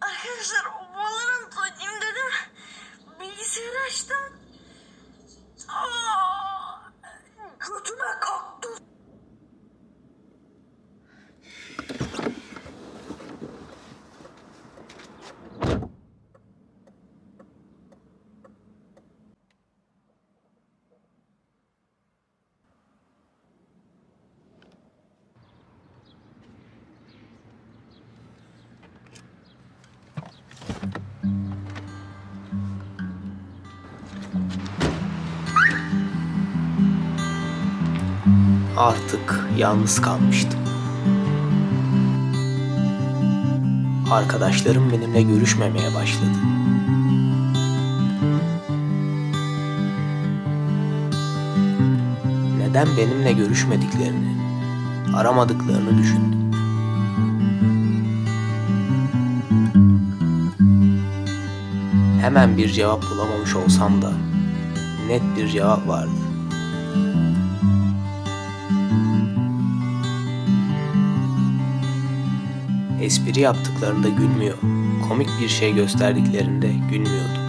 Arkadaşlar o Valorant Artık yalnız kalmıştım. Arkadaşlarım benimle görüşmemeye başladı. Neden benimle görüşmediklerini, aramadıklarını düşündüm. Hemen bir cevap bulamamış olsam da net bir cevap vardı. Espri yaptıklarında gülmüyor. Komik bir şey gösterdiklerinde gülmüyordu.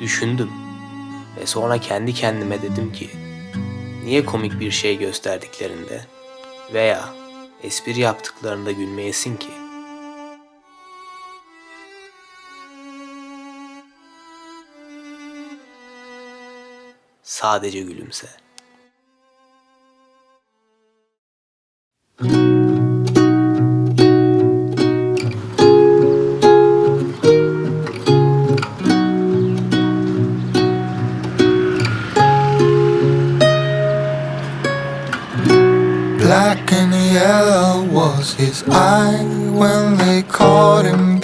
Düşündüm ve sonra kendi kendime dedim ki niye komik bir şey gösterdiklerinde veya espri yaptıklarında gülmeyesin ki? Sadece gülümse. Black and yellow was his eye when they caught him